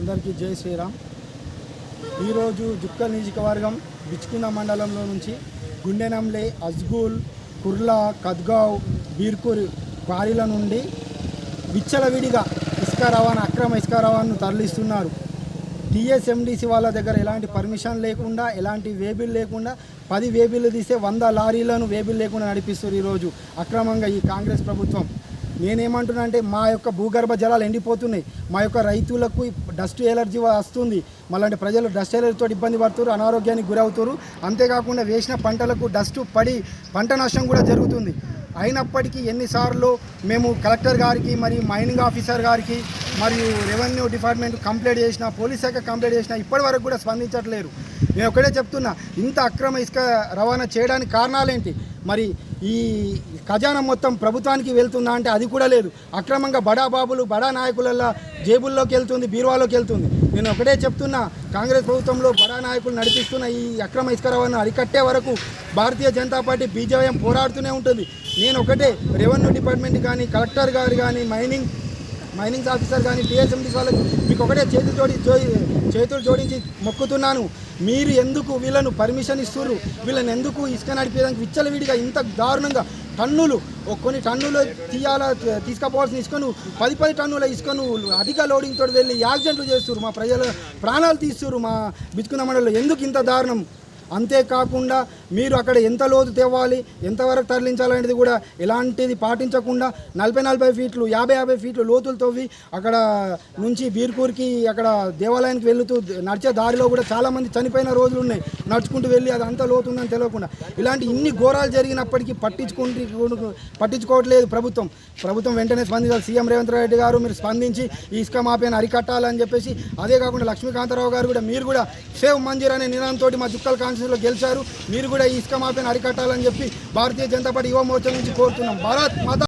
అందరికీ జై శ్రీరామ్. ఈరోజు జుక్కల్ నియోజకవర్గం బిచ్కున్న మండలంలో నుంచి గుండెనంలే అజ్గూల్ కుర్లా కద్గావ్ బీర్కూర్ క్వారీల నుండి విచ్చలవిడిగా ఇసుక రవాణా అక్రమ ఇసుక రవాణాను తరలిస్తున్నారు. టీఎస్ఎండిసి వాళ్ళ దగ్గర ఎలాంటి పర్మిషన్ లేకుండా ఎలాంటి వేబిల్ లేకుండా పది వేబిల్లు తీస్తే వంద లారీలను వేబిల్ లేకుండా నడిపిస్తారు ఈరోజు అక్రమంగా ఈ కాంగ్రెస్ ప్రభుత్వం. నేనేమంటున్నా అంటే మా యొక్క భూగర్భ జలాలు ఎండిపోతున్నాయి. మా యొక్క రైతులకు డస్ట్ ఎలర్జీ వస్తుంది. మళ్ళీ ప్రజలు డస్ట్ ఎలర్జీతో ఇబ్బంది పడుతున్నారు అనారోగ్యానికి గురవుతారు అంతేకాకుండా వేసిన పంటలకు డస్ట్ పడి పంట నష్టం కూడా జరుగుతుంది. అయినప్పటికీ ఎన్నిసార్లు మేము కలెక్టర్ గారికి మరియు మైనింగ్ ఆఫీసర్ గారికి మరియు రెవెన్యూ డిపార్ట్మెంట్ కంప్లైంట్ చేసిన పోలీస్ శాఖ కంప్లైంట్ చేసిన ఇప్పటివరకు కూడా స్పందించట్లేరు నేను ఒకటే చెప్తున్నా ఇంత అక్రమ ఇసుక రవాణా చేయడానికి కారణాలేంటి? మరి ఈ ఖజానా మొత్తం ప్రభుత్వానికి వెళ్తుందా అంటే అది కూడా లేదు. అక్రమంగా బడా బాబులు బడా నాయకులల్లో జేబుల్లోకి వెళ్తుంది బీరువాలోకి వెళ్తుంది. నేను ఒకటే చెప్తున్నా కాంగ్రెస్ ప్రభుత్వంలో బడా నాయకులు నడిపిస్తున్న ఈ అక్రమ ఇసుక రవాణా అరికట్టే వరకు భారతీయ జనతా పార్టీ బీజేపీ పోరాడుతూనే ఉంటుంది. నేను ఒకటే రెవెన్యూ డిపార్ట్మెంట్ కానీ కలెక్టర్ గారు కానీ మైనింగ్ మైనింగ్ ఆఫీసర్ కానీ టీఎస్ఎండీస్ వాళ్ళకి మీకు ఒకటే చేతులు జోడి చేతులు జోడించి మొక్కుతున్నాను. మీరు ఎందుకు వీళ్ళను పర్మిషన్ ఇస్తుర్రు? వీళ్ళని ఎందుకు ఇసుక నడిపేదానికి విచ్చలవిడిగా ఇంత దారుణంగా టన్నులు కొన్ని టన్నులు తీయాల తీసుకపోవాల్సిన ఇసుకను పది పది టన్నుల ఇసుకను అధిక లోడింగ్ తోటి వెళ్ళి యాక్సిడెంట్లు చేస్తున్నారు మా ప్రజల ప్రాణాలు తీస్తున్నారు మా బిచ్చుకున్న మండలిలో. ఎందుకు ఇంత దారుణం? అంతేకాకుండా మీరు అక్కడ ఎంత లోతు తేవాలి ఎంతవరకు తరలించాలనేది కూడా ఎలాంటిది పాటించకుండా నలభై నలభై ఫీట్లు యాభై యాభై ఫీట్లు లోతులు తవ్వి అక్కడ నుంచి బీర్పూర్కి అక్కడ దేవాలయానికి వెళుతూ నడిచే దారిలో కూడా చాలామంది చనిపోయిన రోజులు ఉన్నాయి. నడుచుకుంటూ వెళ్ళి అది అంత లోతు ఉందని తెలియకుండా. ఇలాంటి ఇన్ని ఘోరాలు జరిగినప్పటికీ పట్టించుకుంటే పట్టించుకోవట్లేదు ప్రభుత్వం. ప్రభుత్వం వెంటనే స్పందించాలి. సీఎం రేవంత్ రెడ్డి గారు మీరు స్పందించి ఇసుక మాఫియాను అరికట్టాలని చెప్పేసి అదే కాకుండా లక్ష్మీకాంతారావు గారు కూడా మీరు కూడా సేవ్ మంజీర్ అనే నినాదంతో మా చుక్కల కాన్స్టిట్యూన్సీలో గెలిచారు. మీరు కూడా కూడా ఇసుక మాఫీని అరికట్టాలని చెప్పి భారతీయ జనతా పార్టీ యువ మోర్చా నుంచి కోరుతున్నాం. భారత్ మాత